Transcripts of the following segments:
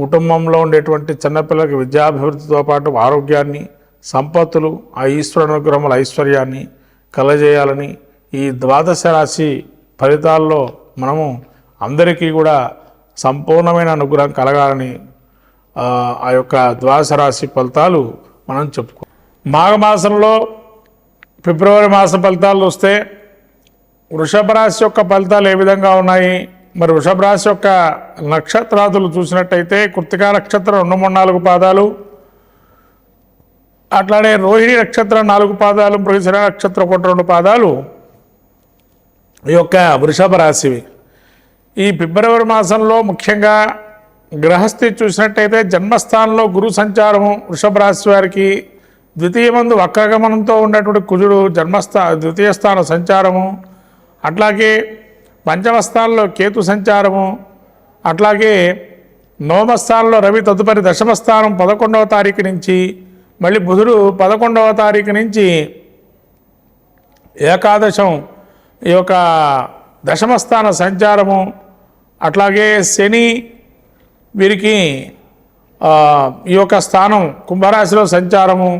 కుటుంబంలో ఉండేటువంటి చిన్నపిల్లలకి విద్యాభివృద్ధితో పాటు ఆరోగ్యాన్ని సంపత్తులు ఆ ఈశ్వర అనుగ్రహముల ఐశ్వర్యాన్ని కలజేయాలని ఈ ద్వాదశ రాశి ఫలితాల్లో మనము అందరికీ కూడా సంపూర్ణమైన అనుగ్రహం కలగాలని ఆ, యొక్క ద్వాదశ రాశి ఫలితాలు మనం చెప్పుకో మాఘమాసంలో ఫిబ్రవరి మాస ఫలితాలు వస్తే వృషభ రాశి యొక్క ఫలితాలు ఏ విధంగా ఉన్నాయి? మరి వృషభ రాశి యొక్క నక్షత్రాదులు చూసినట్టయితే కృతికా నక్షత్రం రెండు మూడు నాలుగు పాదాలు అట్లానే రోహిణి నక్షత్రం నాలుగు పాదాలు మృగశిర నక్షత్రం ఒకటి రెండు పాదాలు ఈ యొక్క వృషభ రాశివి. ఈ ఫిబ్రవరి మాసంలో ముఖ్యంగా గ్రహస్థితి చూసినట్టయితే జన్మస్థానంలో గురు సంచారము వృషభ రాశి వారికి ద్వితీయ మందు వక్రగమనంతో ఉన్నటువంటి కుజుడు జన్మస్థా ద్వితీయ స్థాన సంచారము అట్లాగే పంచమస్థానంలో కేతు సంచారము అట్లాగే నవమస్థానంలో రవి తదుపరి దశమస్థానం పదకొండవ తారీఖు నుంచి మళ్ళీ బుధుడు పదకొండవ తారీఖు నుంచి ఏకాదశం ఈ యొక్క దశమస్థాన సంచారము అట్లాగే శని వీరికి ఈ యొక్క స్థానం కుంభరాశిలో సంచారము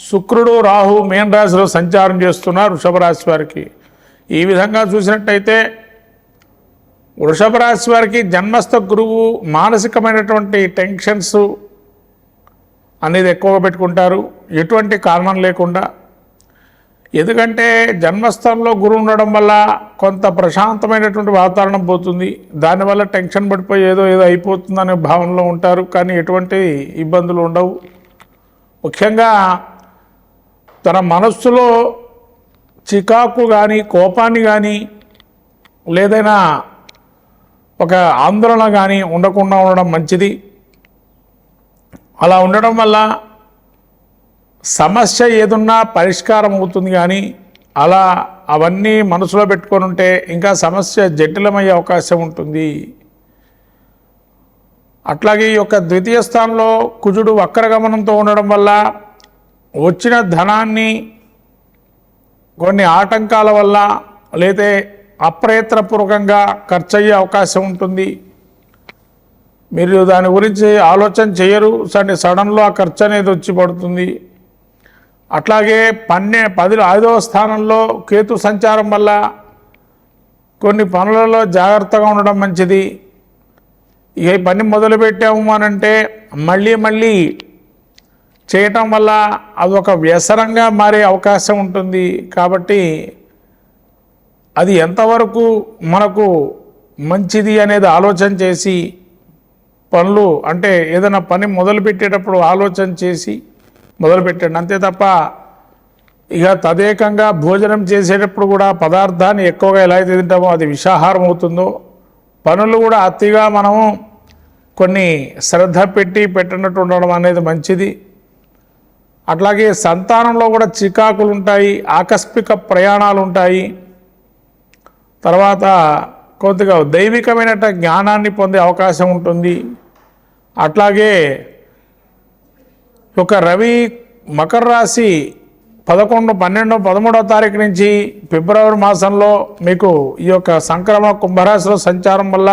శుక్రుడు రాహు మీన రాశిలో సంచారం చేస్తున్నారు వృషభ రాశి వారికి. ఈ విధంగా చూసినట్టయితే వృషభ రాశి వారికి జన్మస్థ గురువు మానసికమైనటువంటి టెన్షన్స్ అనేది ఎక్కువగా పెట్టుకుంటారు. ఎటువంటి కారణం లేకుండా. ఎందుకంటే జన్మస్థానంలో గురువు ఉండడం వల్ల కొంత ప్రశాంతమైనటువంటి వాతావరణం పోతుంది. దానివల్ల టెన్షన్ పడిపోయి ఏదో ఏదో అయిపోతుందనే భావనలో ఉంటారు. కానీ ఎటువంటి ఇబ్బందులు ఉండవు. ముఖ్యంగా తన మనస్సులో చికాకు కానీ కోపాన్ని కానీ లేదైనా ఒక ఆందోళన కానీ ఉండకుండా ఉండడం మంచిది. అలా ఉండడం వల్ల సమస్య ఏదున్నా పరిష్కారం అవుతుంది కానీ అలా అవన్నీ మనసులో పెట్టుకొని ఉంటే ఇంకా సమస్య జటిలమయ్యే అవకాశం ఉంటుంది. అట్లాగే ఈ యొక్క ద్వితీయ స్థానంలో కుజుడు వక్రగమనంతో ఉండడం వల్ల వచ్చిన ధనాన్ని కొన్ని ఆటంకాల వల్ల లేదా అప్రయత్నపూర్వకంగా ఖర్చు అయ్యే అవకాశం ఉంటుంది. మీరు దాని గురించి ఆలోచన చేయరు. సరే సడన్లో ఆ ఖర్చు అనేది వచ్చి పడుతుంది. అట్లాగే పన్నె పది ఐదవ స్థానంలో కేతు సంచారం వల్ల కొన్ని పనులలో జాగ్రత్తగా ఉండడం మంచిది. ఇక ఈ పని మొదలుపెట్టాము అనంటే మళ్ళీ మళ్ళీ చేయటం వల్ల అదొక వ్యసనంగా మారే అవకాశం ఉంటుంది. కాబట్టి అది ఎంతవరకు మనకు మంచిది అనేది ఆలోచన చేసి పనులు అంటే ఏదైనా పని మొదలుపెట్టేటప్పుడు ఆలోచన చేసి మొదలుపెట్టండి. అంతే తప్ప ఇక తదేకంగా భోజనం చేసేటప్పుడు కూడా పదార్థాన్ని ఎక్కువగా ఎలా అయితే తింటామో అది విషాహారం అవుతుందో పనులు కూడా అతిగా మనము కొన్ని శ్రద్ధ పెట్టి పెట్టినట్టు ఉండడం అనేది మంచిది. అట్లాగే సంతానంలో కూడా చికాకులు ఉంటాయి ఆకస్మిక ప్రయాణాలు ఉంటాయి తర్వాత కొద్దిగా దైవికమైన జ్ఞానాన్ని పొందే అవకాశం ఉంటుంది. అట్లాగే ఒక రవి మకర రాశి పదకొండు పన్నెండు పదమూడవ తారీఖు నుంచి ఫిబ్రవరి మాసంలో మీకు ఈ యొక్క సంక్రమణ కుంభరాశిలో సంచారం వల్ల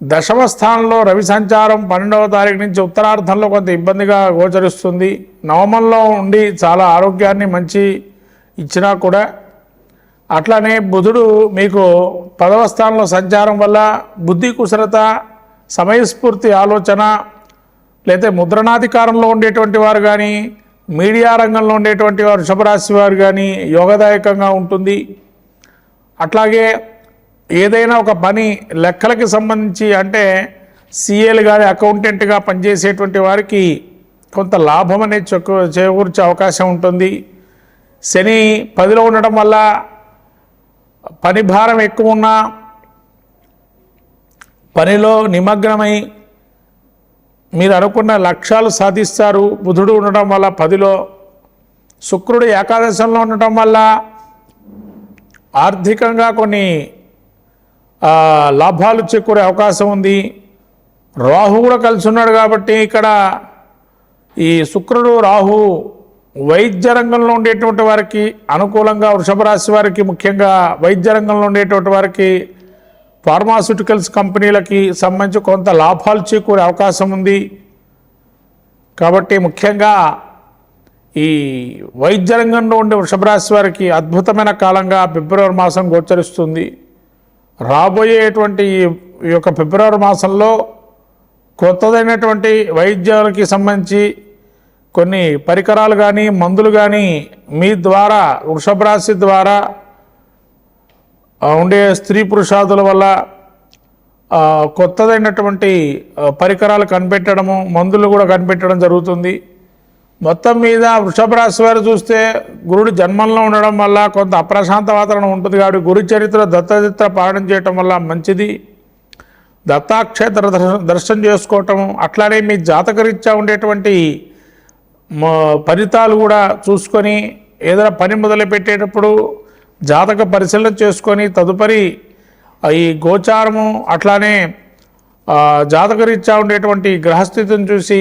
దశమ స్థానంలో రవి సంచారం పన్నెండవ తారీఖు నుంచి ఉత్తరార్ధంలో కొంత ఇబ్బందిగా గోచరిస్తుంది. నవమంలో ఉండి చాలా ఆరోగ్యాన్ని మంచి ఇచ్చినా కూడా అట్లానే బుధుడు మీకు పదవ స్థానంలో సంచారం వల్ల బుద్ధి కుశలత సమయస్ఫూర్తి ఆలోచన లేతే ముద్రణాధికారంలో ఉండేటువంటి వారు కానీ మీడియా రంగంలో ఉండేటువంటి వారు శుభరాశి వారు కానీ యోగదాయకంగా ఉంటుంది. అట్లాగే ఏదైనా ఒక పని లెక్కలకి సంబంధించి అంటే సీఏలు కానీ అకౌంటెంట్గా పనిచేసేటువంటి వారికి కొంత లాభం అనేది చెక్కు చేకూర్చే అవకాశం ఉంటుంది. శని పదిలో ఉండడం వల్ల పని భారం ఎక్కువ ఉన్నా పనిలో నిమగ్నమై మీరు అనుకున్న లక్ష్యాలు సాధిస్తారు. బుధుడు ఉండటం వల్ల పదిలో శుక్రుడు ఏకాదశంలో ఉండటం వల్ల ఆర్థికంగా కొన్ని లాభాలు చేకూరే అవకాశం ఉంది. రాహు కూడా కలిసి ఉన్నాడు కాబట్టి ఇక్కడ ఈ శుక్రుడు రాహు వైద్య రంగంలో ఉండేటువంటి వారికి అనుకూలంగా వృషభ రాశి వారికి ముఖ్యంగా వైద్య రంగంలో ఉండేటువంటి వారికి ఫార్మాస్యూటికల్స్ కంపెనీలకి సంబంధించి కొంత లాభాలు చేకూరే అవకాశం ఉంది. కాబట్టి ముఖ్యంగా ఈ వైద్య రంగంలో ఉండే వృషభ రాశి వారికి అద్భుతమైన కాలంగా ఫిబ్రవరి మాసం గోచరిస్తుంది. రాబోయేటువంటి ఈ- ఈ యొక్క ఫిబ్రవరి మాసంలో కొత్తదైనటువంటి వైద్యాలకి సంబంధించి కొన్ని పరికరాలు కానీ మందులు కానీ మీ ద్వారా వృషభరాశి ద్వారా ఉండే స్త్రీ పురుషాదుల వల్ల కొత్తదైనటువంటి పరికరాలు కనిపెట్టడము మందులు కూడా కనిపెట్టడం జరుగుతుంది. మొత్తం మీద వృషభ రాశి వారు చూస్తే గురుడు జన్మంలో ఉండడం వల్ల కొంత అప్రశాంత వాతావరణం ఉంటుంది కాబట్టి గురు చరిత్ర దత్తచిత్ర పాఠం చేయటం వల్ల మంచిది. దత్తాక్షేత్ర దర్శనం చేసుకోవటం అట్లానే మీ జాతకరీత్యా ఉండేటువంటి ఫలితాలు కూడా చూసుకొని ఏదైనా పని మొదలు పెట్టేటప్పుడు జాతక పరిశీలన చేసుకొని తదుపరి ఈ గోచారము అట్లానే జాతకరీత్యా ఉండేటువంటి గ్రహస్థితిని చూసి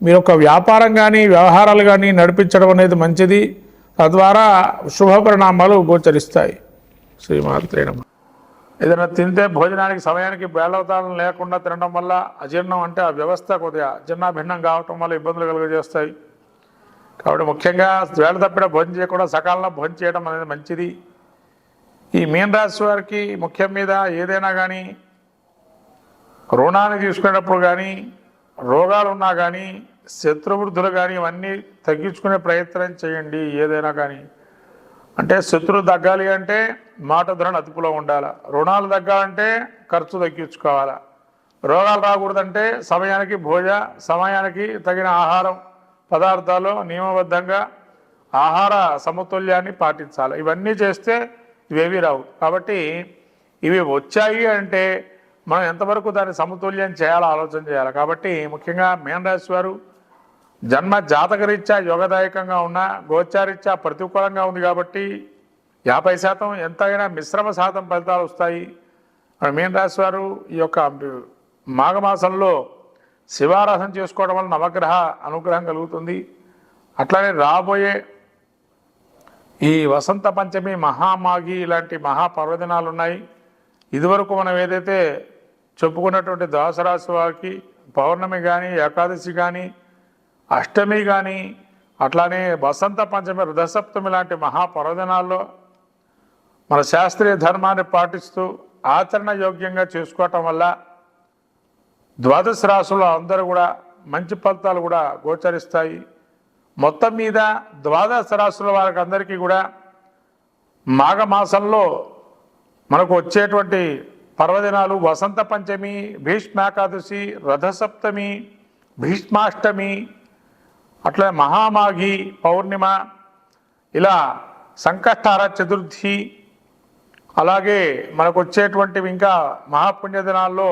మీ యొక్క వ్యాపారం కానీ వ్యవహారాలు కానీ నడిపించడం అనేది మంచిది. తద్వారా శుభ పరిణామాలు గోచరిస్తాయి. శ్రీమాత్రే ఏదైనా తింటే భోజనానికి సమయానికి బేలవతారం లేకుండా తినడం వల్ల అజీర్ణం అంటే ఆ వ్యవస్థ కొద్దిగా భిన్నం కావటం వల్ల ఇబ్బందులు కలుగజేస్తాయి. కాబట్టి ముఖ్యంగా వేళ తప్పిన భోజనం చేయకుండా సకాలంలో భోజనం చేయడం అనేది మంచిది. ఈ మీన రాశి వారికి ముఖ్యం మీద ఏదైనా కానీ రుణాన్ని తీసుకునేటప్పుడు కానీ రోగాలు ఉన్నా కానీ శత్రువృద్ధులు కానీ ఇవన్నీ తగ్గించుకునే ప్రయత్నం చేయండి ఏదైనా కానీ అంటే శత్రువు తగ్గాలి అంటే మాట ధరణ అదుపులో ఉండాలి. రుణాలు తగ్గాలంటే ఖర్చు తగ్గించుకోవాలా. రోగాలు రాకూడదంటే సమయానికి భోజ సమయానికి తగిన ఆహారం పదార్థాలు నియమబద్ధంగా ఆహార సమతుల్యాన్ని పాటించాలి. ఇవన్నీ చేస్తే ఇవేవి రావు. కాబట్టి ఇవి వచ్చాయి అంటే మనం ఎంతవరకు దాన్ని సమతుల్యం చేయాలో ఆలోచన చేయాలి. కాబట్టి ముఖ్యంగా మీన రాశి వారు జన్మ జాతకరీత్యా యోగదాయకంగా ఉన్న గోచారీత్యా ప్రతికూలంగా ఉంది కాబట్టి యాభై శాతం ఎంతైనా మిశ్రమ శాతం ఫలితాలు వస్తాయి. మరి మీన రాశి వారు ఈ యొక్క మాఘమాసంలో శివారాధన చేసుకోవడం వల్ల నవగ్రహ అనుగ్రహం కలుగుతుంది. అట్లానే రాబోయే ఈ వసంత పంచమి మహామాఘి ఇలాంటి మహాపర్వదినాలు ఉన్నాయి ఇదివరకు మనం ఏదైతే చెప్పుకున్నటువంటి ద్వాసరాశి వారికి పౌర్ణమి కానీ ఏకాదశి కానీ అష్టమి కానీ అట్లానే వసంత పంచమి రథసప్తమి లాంటి మహాపర్వదినాల్లో మన శాస్త్రీయ ధర్మాన్ని పాటిస్తూ ఆచరణ యోగ్యంగా చేసుకోవటం వల్ల ద్వాదశ రాశుల్లో అందరూ కూడా మంచి ఫలితాలు కూడా గోచరిస్తాయి. మొత్తం మీద ద్వాదశ రాశుల వారికి అందరికీ కూడా మాఘమాసంలో మనకు వచ్చేటువంటి పర్వదినాలు వసంత పంచమి భీష్మాకాదశి రథసప్తమి భీష్మాష్టమి అట్లా మహామాఘి పౌర్ణిమ ఇలా సంకష్టార చతుర్థి అలాగే మనకు వచ్చేటువంటివి ఇంకా మహాపుణ్య దినాల్లో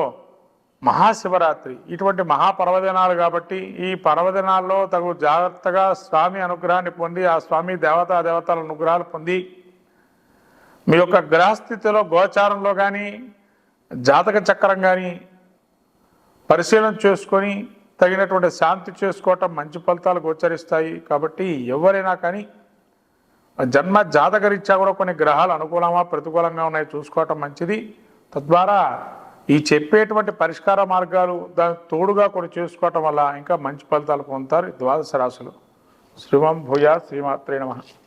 మహాశివరాత్రి. ఇటువంటి మహాపర్వదినాలు కాబట్టి ఈ పర్వదినాల్లో తగు జాగ్రత్తగా స్వామి అనుగ్రహాన్ని పొంది ఆ స్వామి దేవతా దేవతల అనుగ్రహాలు పొంది మీ యొక్క గ్రహస్థితిలో గోచారంలో కానీ జాతక చక్రం కానీ పరిశీలన చేసుకొని తగినటువంటి శాంతి చేసుకోవటం మంచి ఫలితాలు గోచరిస్తాయి. కాబట్టి ఎవరైనా కానీ జన్మ జాతకరీత్యా కూడా కొన్ని గ్రహాలు అనుకూలమా ప్రతికూలంగా ఉన్నాయి చూసుకోవటం మంచిది. తద్వారా ఈ చెప్పేటువంటి పరిష్కార మార్గాలు దానికి తోడుగా కూడా చేసుకోవటం వల్ల ఇంకా మంచి ఫలితాలు పొందుతారు ద్వాదశ రాశులు. శ్రీమం భూయా శ్రీమాత్రే నమ.